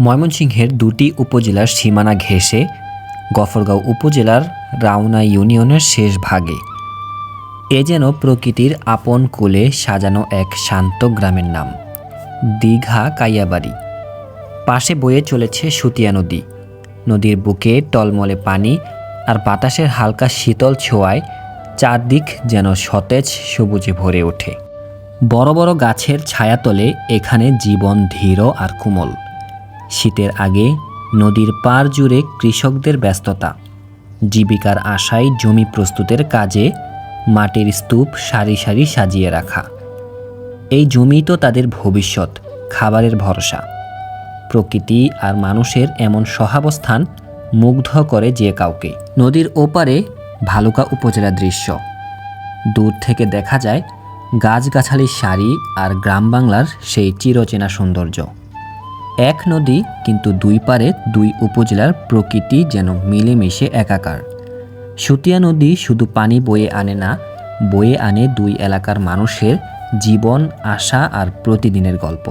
ময়মনসিংহের দুটি উপজেলার সীমানা ঘেঁষে গফরগাঁও উপজেলার রাউনা ইউনিয়নের শেষ ভাগে। এ যেন প্রকৃতির আপন কোলে সাজানো এক শান্ত গ্রামের নাম, দীঘা কাইয়াবাড়ি। পাশে বয়ে চলেছে সুতিয়া নদী। নদীর বুকে টলমলে পানি আর বাতাসের হালকা শীতল ছোঁয়ায় চারদিক যেন সতেজ সবুজে ভরে ওঠে। বড় বড় গাছের ছায়াতলে এখানে জীবন ধীর আর কোমল। শীতের আগে নদীর পার জুড়ে কৃষকদের ব্যস্ততা। জীবিকার আশায় জমি প্রস্তুতের কাজে মাটির স্তূপ সারি সারি সাজিয়ে রাখা। এই জমি তো তাদের ভবিষ্যৎ, খাবারের ভরসা। প্রকৃতি আর মানুষের এমন সহাবস্থান মুগ্ধ করে যে কাউকে। নদীর ওপারে ভালুকা উপজেলা দৃশ্য। দূর থেকে দেখা যায় গাছগাছালির সারি আর গ্রাম বাংলার সেই চিরচেনা সৌন্দর্য। এক নদী কিন্তু দুই পারে দুই উপজেলার প্রকৃতি যেন মিলেমিশে একাকার। সুতিয়া নদী শুধু পানি বয়ে আনে না, বয়ে আনে দুই এলাকার মানুষের জীবন, আশা আর প্রতিদিনের গল্প।